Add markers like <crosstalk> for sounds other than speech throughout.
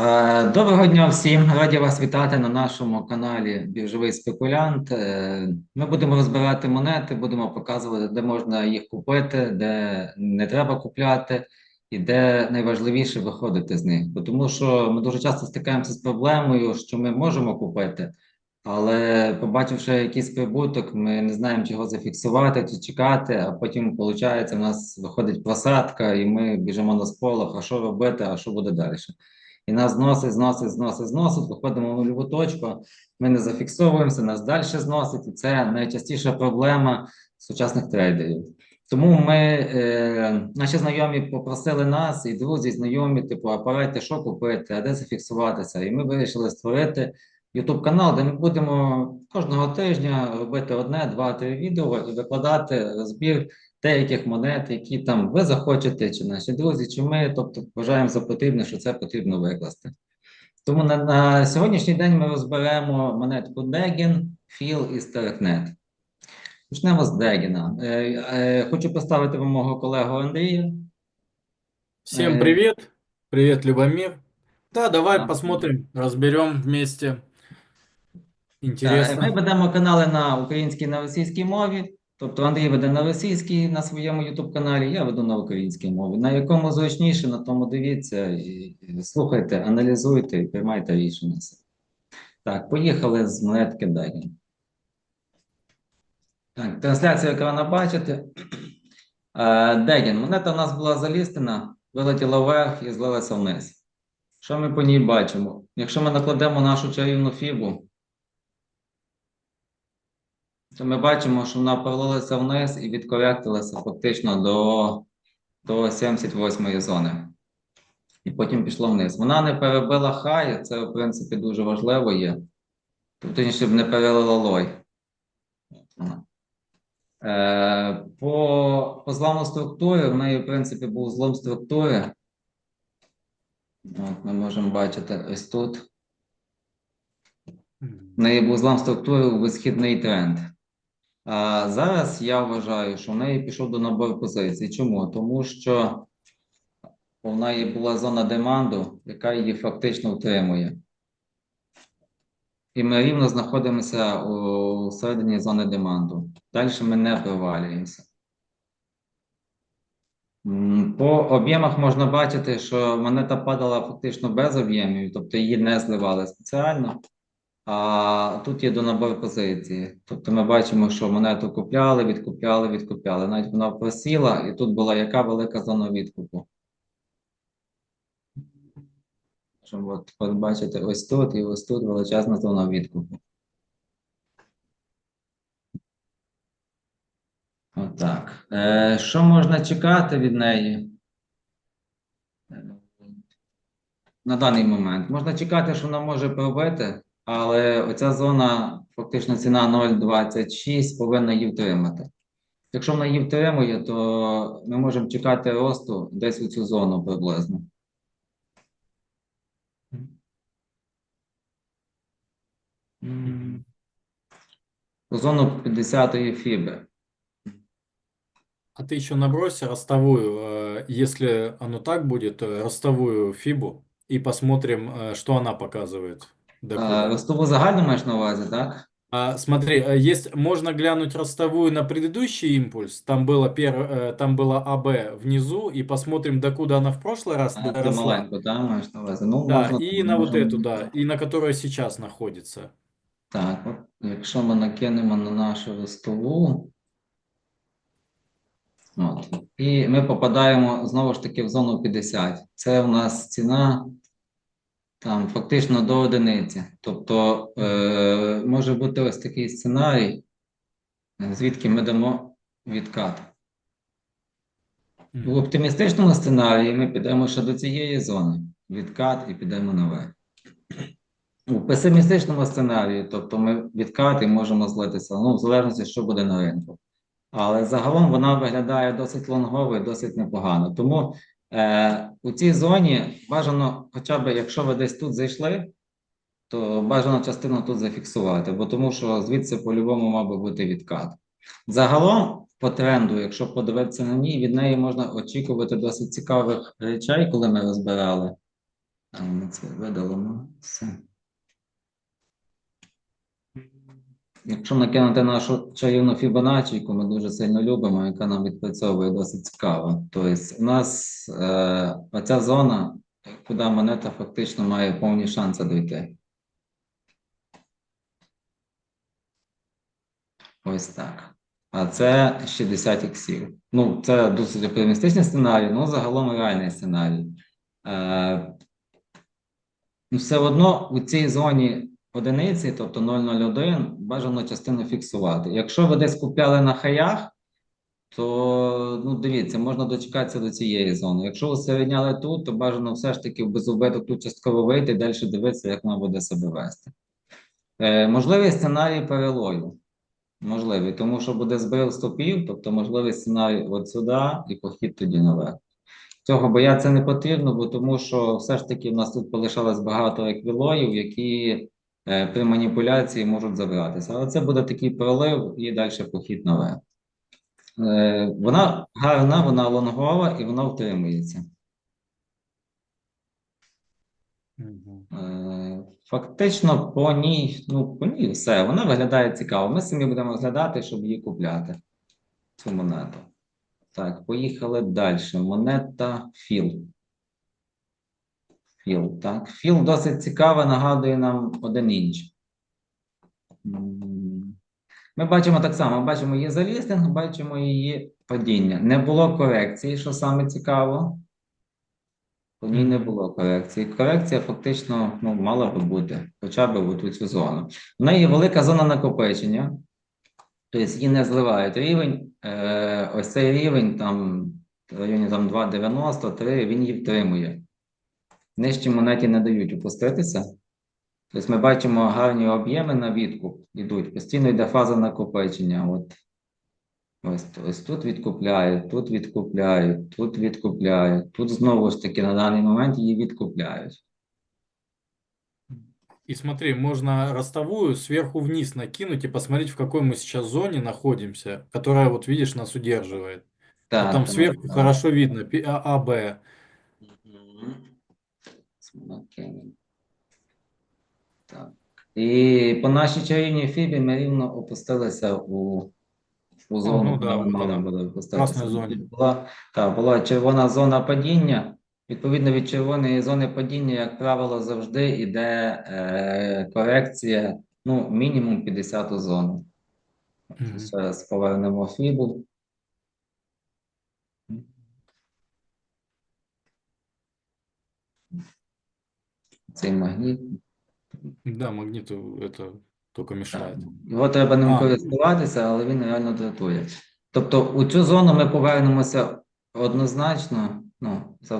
Е, Доброго дня всім! Раді вас вітати на нашому каналі Біржовий спекулянт. Е, Ми будемо розбирати монети, будемо показувати, де можна їх купити, де не треба купляти, і де найважливіше виходити з них. Бо Тому що ми дуже часто стикаємося з проблемою, що ми можемо купити, але побачивши якийсь прибуток, ми не знаємо, чого зафіксувати чи чекати, а потім, виходить, у нас виходить просадка, і ми біжимо на сполох, а що робити, а що буде далі. І нас зносить, зносить, зносить, зносить, виходимо в нульову точку, ми не зафіксовуємося, нас далі зносить, і це найчастіша проблема сучасних трейдерів. Тому ми, е, наші знайомі попросили нас, і друзі, і знайомі, типу, а порадьте, що купити, а де зафіксуватися. І ми вирішили створити YouTube канал, де ми будемо кожного тижня робити одне, два, три відео і викладати розбір деяких монет, які там ви захочете, чи наші друзі, чи ми, тобто вважаємо за потрібне, що це потрібно викласти. Тому на, на сьогоднішній день ми розберемо монетку Дегін, Філ і Старкнет. Почнемо з Дегіна. Е, е, хочу поставити вам мого колегу Андрія. Всем Э, привет! Привет, Любомир. Да, давай Да. посмотрим, разберем вместе. Е, Ми ведемо канали на українській на російській мові. Тобто Андрій веде на російській на своєму YouTube каналі, я веду на українській мові. На якому зручніше, на тому дивіться, і, слухайте, аналізуйте і приймайте рішення. Так, поїхали з монетки Дегін. Так, трансляцію екрану бачите. Е, Дегін. Монета у нас була залістена, вилетіла вверх і злилася вниз. Що ми по ній бачимо? Якщо ми накладемо нашу чарівну фібу, то ми бачимо, що вона провалилася вниз і відкоректилася фактично до, до 78-ї зони. І потім пішло вниз. Вона не перебила хай, це, в принципі, дуже важливо є. Тобто, щоб не перелила лой. Е, по, по зламу структури, в неї, в принципі, був злом структури. От, ми можемо бачити ось тут. В неї був злам структури у висхідний тренд. А зараз я вважаю, що в неї пішов до набору позицій. Чому? Тому що у неї була зона деманду, яка її фактично утримує. І ми рівно знаходимося у середині зони деманду. Далі ми не провалюємося. По об'ємах можна бачити, що монета падала фактично без об'ємів, тобто її не зливали спеціально. А тут є до набору позиції. Тобто ми бачимо, що монету купляли, відкупляли, відкупляли. Навіть вона просіла, і тут була яка велика зона відкупу. Щоб от побачити ось тут і ось тут величезна зона відкупу. Отак. Е, що можна чекати від неї? На даний момент. Можна чекати, що вона може пробити, але оця зона, фактично ціна 0,26, повинна її втримати. Якщо вона її втримує, то ми можемо чекати росту десь у цю зону приблизно. М. У зону 50-ї фіби. А ты еще набрось ростовую, э, если оно так будет, э, ростовую фибу, и посмотрим, э, что она показывает. А, Докуда. ростову загальну маєш на увазі, так? А, смотри, э, есть, можно глянуть ростовую на предыдущий импульс, там было, пер, э, там было АБ внизу, и посмотрим, докуда она в прошлый раз А, ти доросла. маленьку, так, маєш на увазі. Ну, Да, можна, и на вот можемо- эту, да, и на которой сейчас находится. Так, от, якщо ми накинемо на нашу ростову, от, і ми попадаємо знову ж таки в зону 50. Це у нас ціна там фактично до одиниці. Тобто е, може бути ось такий сценарій, е, звідки ми дамо відкат. У оптимістичному сценарії ми підемо ще до цієї зони, відкат і підемо наверх. У песимістичному сценарії, тобто ми відкат і можемо злитися, ну, в залежності, що буде на ринку. Але загалом вона виглядає досить лонгово і досить непогано. Тому е, у цій зоні бажано, хоча б якщо ви десь тут зайшли, то бажано частину тут зафіксувати, бо тому що звідси по-любому мав би бути відкат. Загалом, по тренду, якщо подивитися на ній, від неї можна очікувати досить цікавих речей, коли ми розбирали. А ми це видалимо. Все. Якщо накинути нашу чарівну Фібоначчі, яку ми дуже сильно любимо, яка нам відпрацьовує досить цікаво. Тобто, у нас е, оця зона, куди монета фактично має повні шанси дійти. Ось так. А це 60 іксів. Ну, це досить оптимістичний сценарій, ну загалом реальний сценарій. Е, ну, все одно у цій зоні одиниці, тобто 001, бажано частину фіксувати. Якщо ви десь купляли на хаях, то ну, дивіться, можна дочекатися до цієї зони. Якщо ви середняли тут, то бажано все ж таки в безубиток тут частково вийти і далі дивитися, як вона буде себе вести. Е, можливий сценарій перелою. Можливий, тому що буде збив стопів, тобто можливий сценарій от сюди і похід тоді наверх. Цього боятися не потрібно, бо тому що все ж таки в нас тут полишалось багато еквілоїв, які при маніпуляції можуть забратися. Але це буде такий пролив і далі похід наверх. Е, вона гарна, вона лонгова і вона втримується. Е, Фактично по ній, ну по ній все, вона виглядає цікаво. Ми самі будемо розглядати, щоб її купляти. Цю монету. Так, поїхали далі. Монета Філ. Філ, так. Філ досить цікава, нагадує нам один. М, Ми бачимо так само, бачимо її залістинг, бачимо її падіння. Не було корекції, що саме цікаво. По ній не було корекції. Корекція фактично ну, мала би бути, хоча б у цю зону. В неї велика зона накопичення, тобто її не зливають. Рівень, е, ось цей рівень, там в районі там 2,93, він її втримує. Нижчі монеті не дають опуститися. Тобто ми бачимо гарні об'єми на відкуп йдуть. Постійно йде фаза накопичення. От. Ось, ось тут відкупляють, тут відкупляють, тут відкупляють, тут знову ж таки на даний момент її відкупляють. И смотри, можно ростовую сверху вниз накинуть и посмотреть, в какой мы сейчас зоне находимся, которая, вот видишь, нас удерживает. Так, Вот там сверху так. хорошо видно, А, А, Б. Окей. Так. І по нашій чарівній фібі ми рівно опустилися у, у зону, ну да, ми от мали вона, були опуститися. красна. Була, так, була червона зона падіння. Відповідно від червоної зони падіння, як правило, завжди йде е, корекція, ну, мінімум 50 зону. Мгм. Зараз повернемо фібу. Цей магніт. Да, магниту это только мешает. Його треба ним користуватися, але він реально дратує. Тобто у цю зону ми повернемося однозначно, ну, за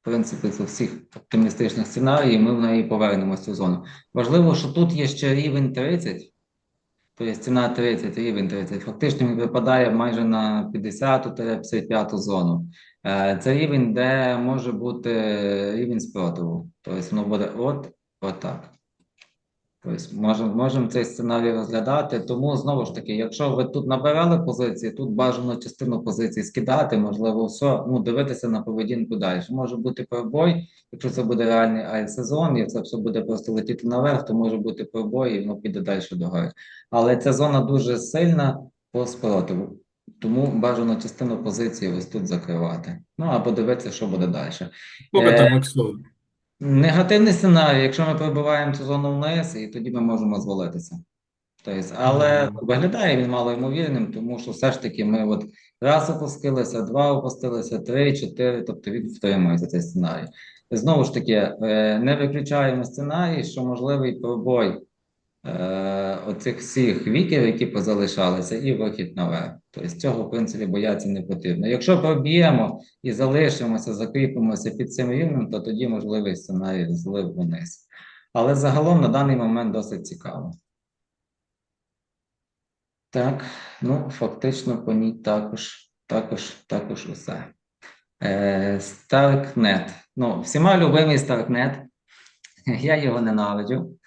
в принципі, з всіх оптимістичних сценаріїв, ми в неї повернемося в цю зону. Важливо, що тут є ще рівень 30, тобто ціна 30, рівень 30. Фактично він випадає майже на 50-55 зону. Е, Це рівень, де може бути рівень спротиву. Тобто воно буде от, отак. Тобто можемо можем цей сценарій розглядати. Тому знову ж таки, якщо ви тут набирали позиції, тут бажано частину позицій скидати, можливо, все, ну дивитися на поведінку далі. Може бути пробой, якщо це буде реальний ай-сезон, і це все буде просто летіти наверх, то може бути пробой, і воно піде далі догори. Але ця зона дуже сильна по спротиву. Тому бажано частину позиції ось тут закривати. Ну або дивитися, що буде далі. Сколько Э, там? Негативний сценарій, якщо ми пробиваємо цю зону вниз, і тоді ми можемо звалитися. Тобто, але виглядає він малоймовірним, тому що все ж таки ми от раз опустилися, два опустилися, три, чотири, тобто він втримується цей сценарій. Знову ж таки, е, не виключаємо сценарій, що можливий пробой е, оцих всіх віків, які позалишалися, і вихід наверх. Тобто цього, в принципі, боятися не потрібно. Якщо проб'ємо і залишимося, закріпимося під цим рівнем, то тоді можливий сценарій злив вниз. Але загалом на даний момент досить цікаво. Так, ну фактично по ній також, також, також усе. Е, Starknet. Ну, всіма любимий Starknet. <laughs> Я його ненавиджу.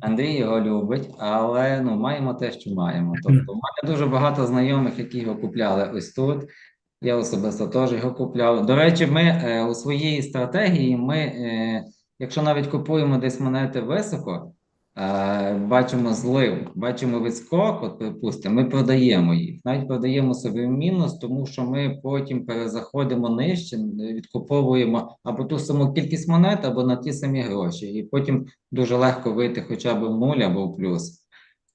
Андрій його любить, але ну, маємо те, що маємо. Тобто, у мене дуже багато знайомих, які його купляли ось тут. Я особисто теж його купляв. До речі, ми е, у своїй стратегії ми е, якщо навіть купуємо десь монети високо, бачимо злив, бачимо відскок, от припустимо, ми продаємо їх. Навіть продаємо собі мінус, тому що ми потім перезаходимо нижче, відкуповуємо або ту саму кількість монет, або на ті самі гроші. І потім дуже легко вийти хоча б в нуль або в плюс.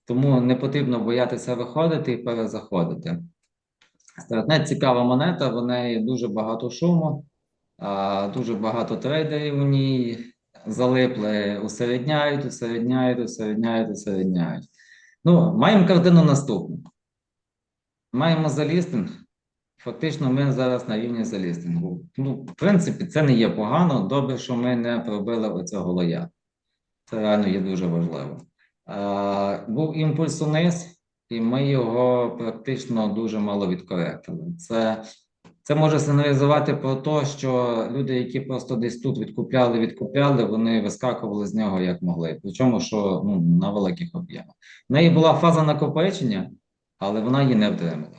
Тому не потрібно боятися виходити і перезаходити. Старотнет цікава монета, в неї дуже багато шуму, дуже багато трейдерів у ній залипли, усередняють, усередняють, усередняють, усередняють. Ну, маємо картину наступну. Маємо залістинг. Фактично, ми зараз на рівні залістингу. Ну, в принципі, це не є погано. Добре, що ми не пробили оцього лоя. Це реально є дуже важливо. Е, був імпульс униз, і ми його практично дуже мало відкоректили. Це, це може сигналізувати про те, що люди, які просто десь тут відкупляли, відкупляли, вони вискакували з нього як могли. Причому, що ну, на великих об'ємах. В неї була фаза накопичення, але вона її не втримала.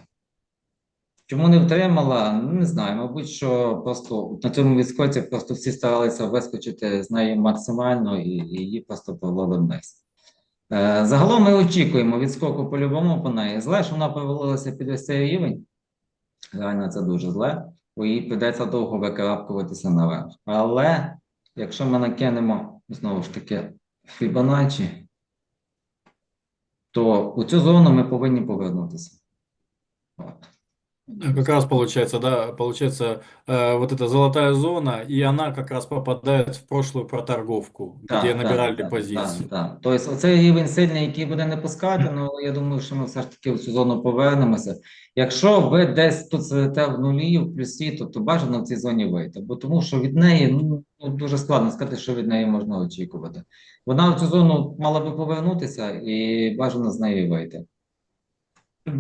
Чому не втримала? Ну, Не знаю. Мабуть, що просто на цьому відскоці просто всі старалися вискочити з неї максимально і, і її просто повели вниз. Е, Загалом ми очікуємо відскоку по-любому по неї. Зле, що вона провалилася під ось цей рівень. Реально це дуже зле, бо їй прийдеться довго викарабкуватися наверх. Але якщо ми накинемо знову ж таки Fibonacci, то у цю зону ми повинні повернутися. От. Как раз получается, да, получается, э, вот эта золотая зона, и она как раз попадает в прошлую проторговку, Так, где так, набирали так, позиции. Так, так. Тобто, оцей рівень сильний, який буде не пускати, ну я думаю, що ми все ж таки в цю зону повернемося. Якщо ви десь тут сидите в нулі, в плюсі, то, то бажано в цій зоні вийти, бо тому що від неї ну, ну, дуже складно сказати, що від неї можна очікувати. Вона в цю зону мала би повернутися і бажано з неї вийти.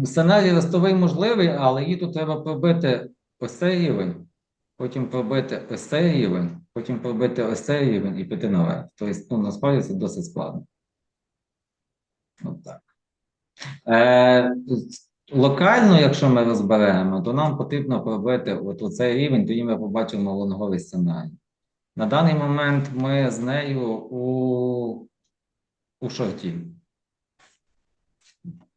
Сценарій ростовий можливий, але її тут треба пробити ось цей рівень, потім пробити ось цей рівень, потім пробити ось цей рівень і піти наверх. Тобто, ну, насправді це досить складно. От так. Е, локально, якщо ми розберемо, то нам потрібно пробити от оцей рівень, тоді ми побачимо лонговий сценарій. На даний момент ми з нею у, у шорті.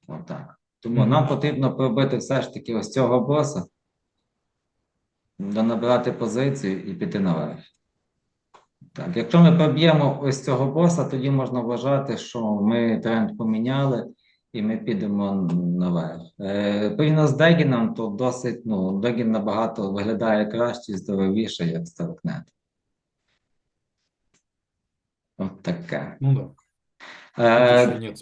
Отак. Тому Мгм. нам потрібно пробити все ж таки ось цього боса, донабрати позицію і піти наверх. Так, якщо ми проб'ємо ось цього боса, тоді можна вважати, що ми тренд поміняли і ми підемо наверх. Е, порівняно з Дегіном, то досить, ну, Дегін набагато виглядає краще і здоровіше, як Старкнет. От таке. Ну да, Е,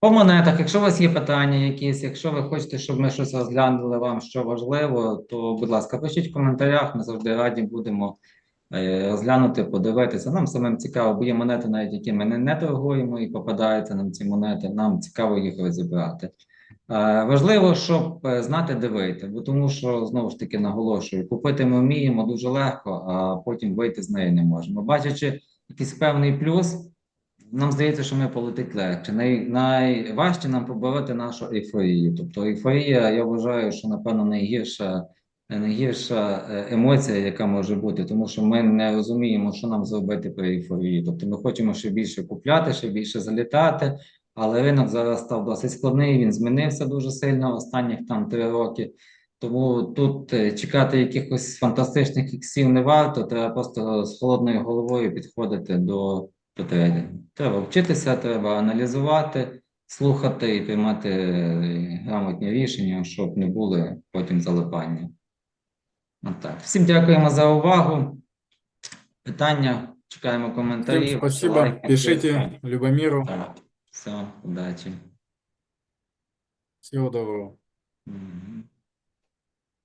по монетах, якщо у вас є питання якісь, якщо ви хочете, щоб ми щось розглянули вам, що важливо, то, будь ласка, пишіть в коментарях, ми завжди раді будемо е, розглянути, подивитися. Нам самим цікаво, бо є монети, навіть які ми не, не торгуємо, і попадаються нам ці монети, нам цікаво їх розібрати. Е, важливо, щоб е, знати, де вийти, бо тому що, знову ж таки, наголошую, купити ми вміємо дуже легко, а потім вийти з неї не можемо. Бачачи якийсь певний плюс, нам здається, що ми полетить легше. Най, найважче нам побороти нашу ейфорію. Тобто ейфорія, я вважаю, що напевно найгірша, найгірша е, емоція, яка може бути, тому що ми не розуміємо, що нам зробити при ейфорії. Тобто ми хочемо ще більше купляти, ще більше залітати, але ринок зараз став досить складний, він змінився дуже сильно останніх там три роки. Тому тут е, чекати якихось фантастичних іксів не варто, треба просто з холодною головою підходити до Треба вчитися, треба аналізувати, слухати і приймати е, грамотні рішення, щоб не були потім залипання. От так. Всім дякуємо за увагу. Питання, чекаємо коментарів. Спасибо, лайки, пишите Любомиру. Так. Все, удачі. Всего доброго. Мгм.